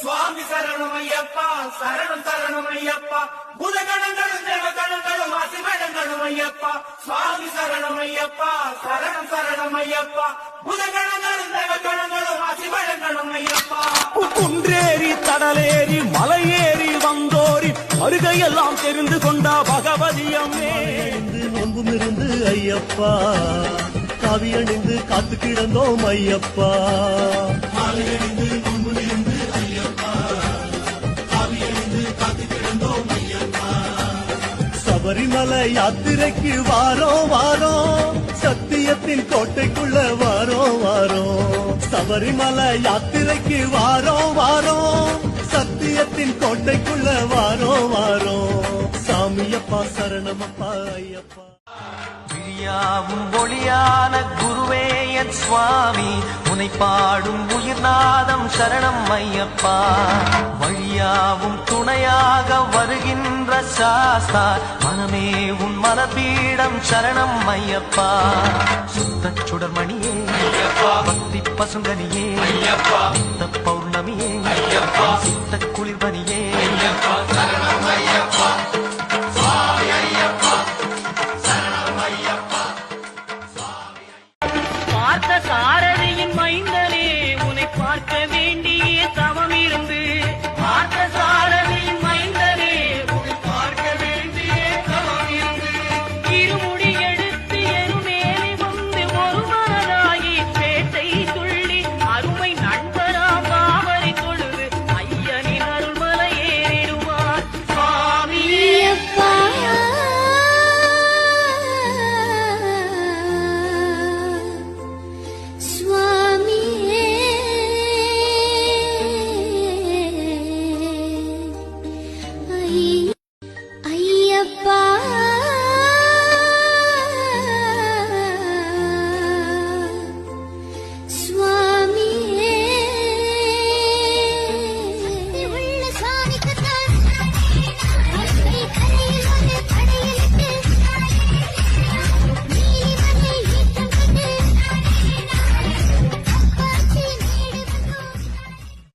சுவாமி சரணம் ஐயப்பா சரணம் சரணம் ஐயப்பா. புதகணங்களும் தேவகணங்களும் அசிமணங்களும் ஐயப்பா. சுவாமி சரணம் ஐயப்பா சரணம் சரணம் ஐயப்பா. புதகணங்களும் தேவகணங்களும் அசிமணங்களும் ஐயப்பா. குன்றேறி கடலேறி மலையேறி வந்தோரி வருகையெல்லாம் தெரிந்து கொண்ட பகவதியம்மே நோன்பும் இருந்து ஐயப்பா. காவி அணிந்து காத்து கிடந்தோம் ஐயப்பா. சபரிமலை யாத்திரைக்கு வாரோ வாரோ சத்தியத்தின் கோட்டைக்குள்ள வாரோ வாரோ சபரிமலை யாத்திரைக்கு வாரோ வாரோ சத்தியத்தின் கோட்டைக்குள்ள வாரோ வாரோ சாமியப்பா சரணமப்பா ஐயப்பா. விழியாவும் ஒளியான குருவே என் சுவாமி. உனை பாடும் உயிர்நாதம் சரணம் ஐயப்பா. வழியாவும் துணையாக வருகின்ற சாஸ்தா. மனமே உன் மலபீடம் சரணம் ஐயப்பா. சுத்த சுடர்மணியே பக்தி பசுங்கனியே பௌர்ணமியே சுத்த குளிர்பனியே ही